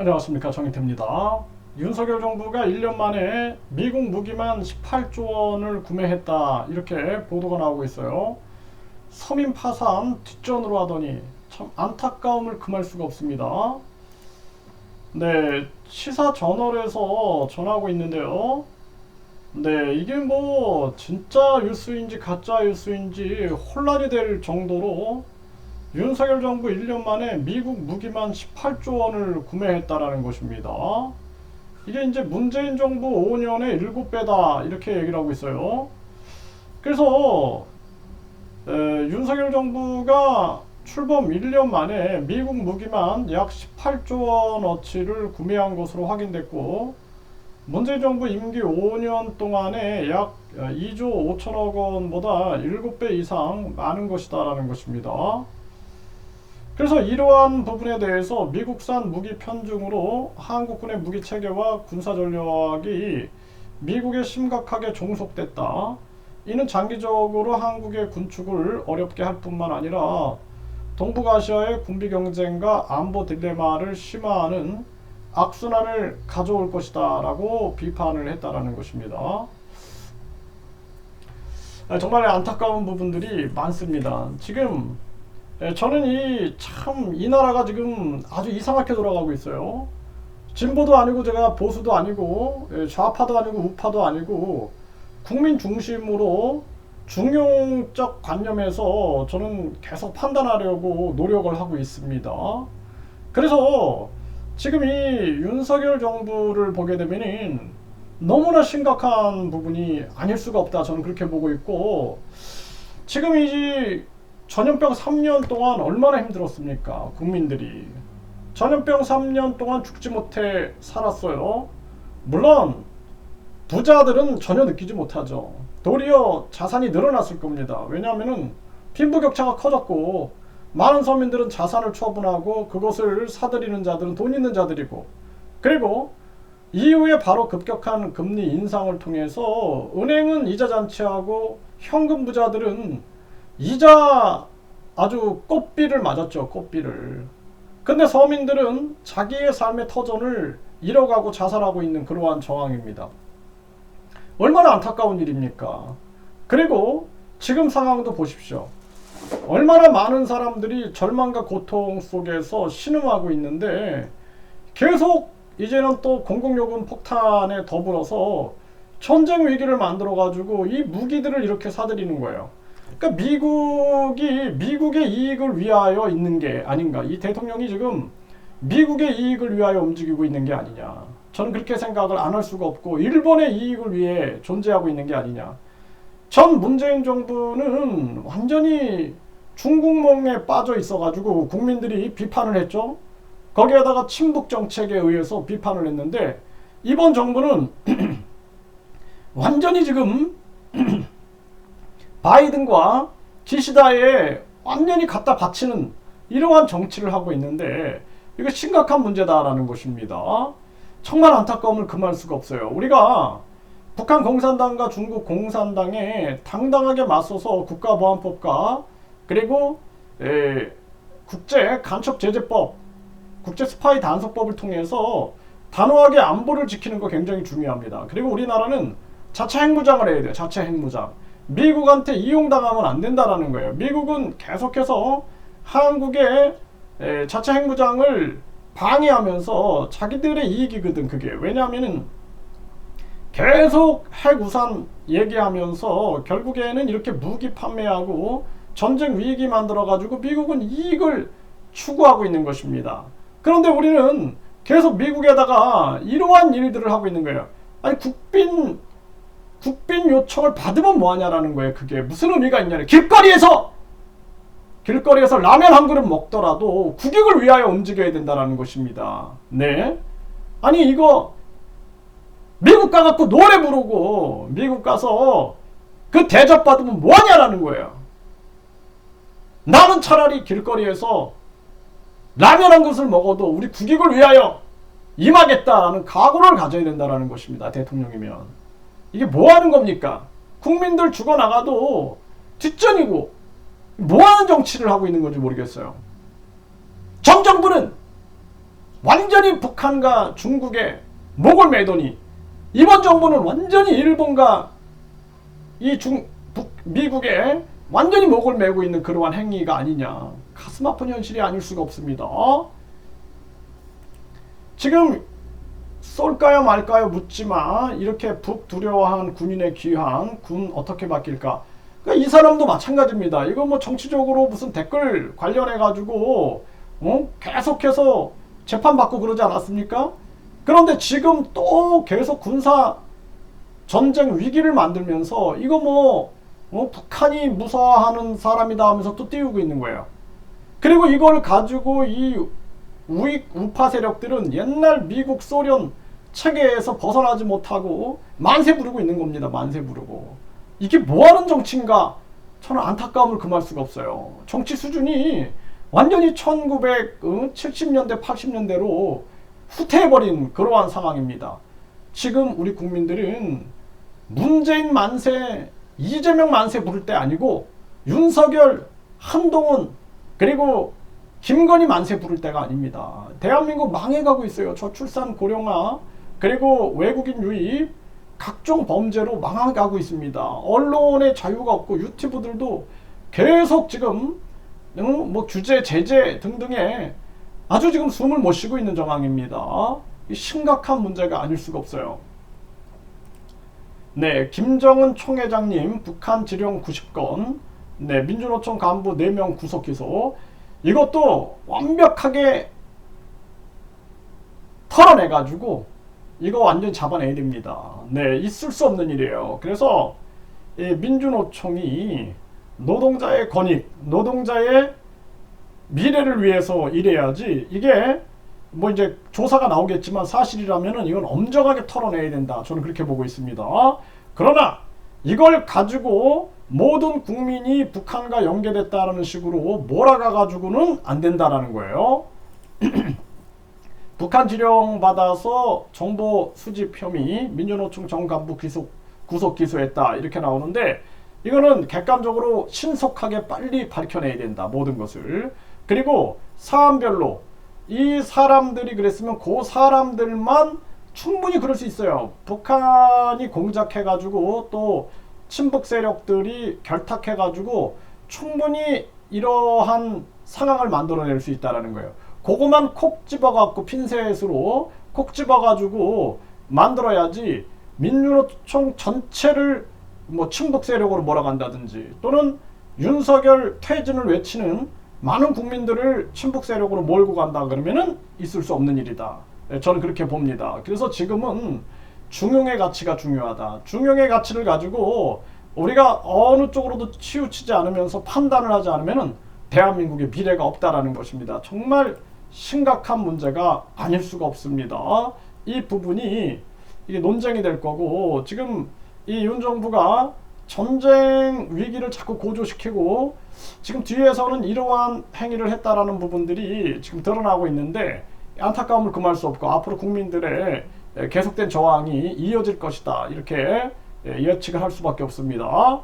안녕하십니까 정인태입니다. 윤석열 정부가 1년 만에 미국 무기만 18조 원을 구매했다 이렇게 보도가 나오고 있어요. 서민 파산 뒷전으로 하더니 참 안타까움을 금할 수가 없습니다. 네, 시사 저널에서 전하고 있는데요. 네, 이게 뭐 진짜 뉴스인지 가짜 뉴스인지 혼란이 될 정도로 윤석열 정부 1년 만에 미국 무기만 18조 원을 구매했다라는 것입니다. 이게 이제 문재인 정부 5년에 7배다 이렇게 얘기를 하고 있어요. 그래서 에, 윤석열 정부가 출범 1년 만에 미국 무기만 약 18조 원어치를 구매한 것으로 확인됐고 문재인 정부 임기 5년 동안에 약 2조 5천억 원보다 7배 이상 많은 것이다라는 것입니다. 그래서 이러한 부분에 대해서 미국산 무기 편중으로 한국군의 무기 체계와 군사 전력이 미국에 심각하게 종속됐다. 이는 장기적으로 한국의 군축을 어렵게 할 뿐만 아니라 동북아시아의 군비 경쟁과 안보 딜레마를 심화하는 악순환을 가져올 것이다 라고 비판을 했다라는 것입니다. 아, 정말 안타까운 부분들이 많습니다. 지금 예, 저는 이 참 이 나라가 지금 아주 이상하게 돌아가고 있어요. 진보도 아니고 제가 보수도 아니고 예, 좌파도 아니고 우파도 아니고 국민 중심으로 중용적 관념에서 저는 계속 판단하려고 노력을 하고 있습니다. 그래서 지금 이 윤석열 정부를 보게 되면은 너무나 심각한 부분이 아닐 수가 없다. 저는 그렇게 보고 있고 지금 이 전염병 3년 동안 얼마나 힘들었습니까? 국민들이. 전염병 3년 동안 죽지 못해 살았어요. 물론 부자들은 전혀 느끼지 못하죠. 도리어 자산이 늘어났을 겁니다. 왜냐하면은 빈부 격차가 커졌고 많은 서민들은 자산을 처분하고 그것을 사들이는 자들은 돈 있는 자들이고 그리고 이후에 바로 급격한 금리 인상을 통해서 은행은 이자 잔치하고 현금 부자들은 이자 아주 꽃비를 맞았죠. 꽃비를. 근데 서민들은 자기의 삶의 터전을 잃어가고 자살하고 있는 그러한 정황입니다. 얼마나 안타까운 일입니까? 그리고 지금 상황도 보십시오. 얼마나 많은 사람들이 절망과 고통 속에서 신음하고 있는데 계속 이제는 또 공공요금 폭탄에 더불어서 전쟁 위기를 만들어 가지고 이 무기들을 이렇게 사들이는 거예요. 그러니까 미국이 미국의 이익을 위하여 있는 게 아닌가. 이 대통령이 지금 미국의 이익을 위하여 움직이고 있는 게 아니냐. 저는 그렇게 생각을 안 할 수가 없고 일본의 이익을 위해 존재하고 있는 게 아니냐. 전 문재인 정부는 완전히 중국몽에 빠져 있어가지고 국민들이 비판을 했죠. 거기에다가 친북 정책에 의해서 비판을 했는데 이번 정부는 완전히 지금 바이든과 기시다에 완전히 갖다 바치는 이러한 정치를 하고 있는데 이거 심각한 문제다라는 것입니다. 정말 안타까움을 금할 수가 없어요. 우리가 북한 공산당과 중국 공산당에 당당하게 맞서서 국가보안법과 그리고 에, 국제 간첩 제재법, 국제 스파이 단속법을 통해서 단호하게 안보를 지키는 거 굉장히 중요합니다. 그리고 우리나라는 자체 핵무장을 해야 돼요. 자체 핵무장. 미국한테 이용당하면 안 된다라는 거예요. 미국은 계속해서 한국의 에, 자체 핵무장을 방해하면서 자기들의 이익이거든 그게 왜냐하면은 계속 핵우산 얘기하면서 결국에는 이렇게 무기 판매하고 전쟁 위기 만들어 가지고 미국은 이익을 추구하고 있는 것입니다. 그런데 우리는 계속 미국에다가 이러한 일들을 하고 있는 거예요. 아니 국빈 국빈 요청을 받으면 뭐하냐라는 거예요. 그게 무슨 의미가 있냐는 길거리에서 길거리에서 라면 한 그릇 먹더라도 국익을 위하여 움직여야 된다는 것입니다. 네. 아니 이거 미국 가갖고 노래 부르고 미국 가서 그 대접 받으면 뭐하냐라는 거예요. 나는 차라리 길거리에서 라면 한 그릇을 먹어도 우리 국익을 위하여 임하겠다라는 각오를 가져야 된다는 것입니다. 대통령이면. 이게 뭐 하는 겁니까? 국민들 죽어나가도 뒷전이고 뭐 하는 정치를 하고 있는 건지 모르겠어요. 전 정부는 완전히 북한과 중국의 목을 매더니 이번 정부는 완전히 일본과 이 중, 북, 미국의 완전히 목을 메고 있는 그러한 행위가 아니냐. 가슴 아픈 현실이 아닐 수가 없습니다. 지금 쏠까요 말까요 묻지마 이렇게 북 두려워한 군인의 귀환 군 어떻게 바뀔까 그러니까 이 사람도 마찬가지입니다 이거 뭐 정치적으로 무슨 댓글 관련해 가지고 어? 계속해서 재판받고 그러지 않았습니까 그런데 지금 또 계속 군사 전쟁 위기를 만들면서 이거 뭐 어? 북한이 무서워하는 사람이다 하면서 또 띄우고 있는 거예요 그리고 이걸 가지고 이 우익 우파 세력들은 옛날 미국 소련 체계에서 벗어나지 못하고 만세 부르고 있는 겁니다. 만세 부르고 이게 뭐하는 정치인가? 저는 안타까움을 금할 수가 없어요. 정치 수준이 완전히 1970년대 80년대로 후퇴해버린 그러한 상황입니다. 지금 우리 국민들은 문재인 만세, 이재명 만세 부를 때 아니고 윤석열, 한동훈 그리고 김건희 만세 부를 때가 아닙니다. 대한민국 망해가고 있어요. 저출산 고령화 그리고 외국인 유입 각종 범죄로 망해가고 있습니다. 언론의 자유가 없고 유튜브들도 계속 지금 음, 뭐 규제 제재 등등에 아주 지금 숨을 못 쉬고 있는 정황입니다. 심각한 문제가 아닐 수가 없어요. 네, 김정은 총회장님 북한 지령 90건, 네, 민주노총 간부 4명 구속 기소. 이것도 완벽하게 털어내가지고 이거 완전 잡아내야 됩니다. 네, 있을 수 없는 일이에요. 그래서 민주노총이 노동자의 권익, 노동자의 미래를 위해서 일해야지 이게 뭐 이제 조사가 나오겠지만 사실이라면은 이건 엄정하게 털어내야 된다. 저는 그렇게 보고 있습니다. 그러나 이걸 가지고 모든 국민이 북한과 연계됐다라는 식으로 몰아가 가지고는 안 된다라는 거예요. 북한 지령 받아서 정보 수집 혐의 민주노총 정 간부 기소 구속 기소했다 이렇게 나오는데 이거는 객관적으로 신속하게 빨리 밝혀내야 된다 모든 것을 그리고 사안별로 이 사람들이 그랬으면 그 사람들만 충분히 그럴 수 있어요 북한이 공작해가지고 또 친북 세력들이 결탁해가지고 충분히 이러한 상황을 만들어낼 수 있다라는 거예요. 그거만 콕 집어갖고 핀셋으로 콕 집어가지고 만들어야지 민주노총 전체를 뭐 친북 세력으로 몰아간다든지 또는 윤석열 퇴진을 외치는 많은 국민들을 친북 세력으로 몰고 간다 그러면은 있을 수 없는 일이다. 네, 저는 그렇게 봅니다. 그래서 지금은 중용의 가치가 중요하다. 중용의 가치를 가지고 우리가 어느 쪽으로도 치우치지 않으면서 판단을 하지 않으면은 대한민국의 미래가 없다라는 것입니다. 정말 심각한 문제가 아닐 수가 없습니다. 이 부분이 이게 논쟁이 될 거고 지금 이 윤 정부가 전쟁 위기를 자꾸 고조시키고 지금 뒤에서는 이러한 행위를 했다라는 부분들이 지금 드러나고 있는데 안타까움을 금할 수 없고 앞으로 국민들의 계속된 저항이 이어질 것이다 이렇게 예측을 할 수밖에 없습니다.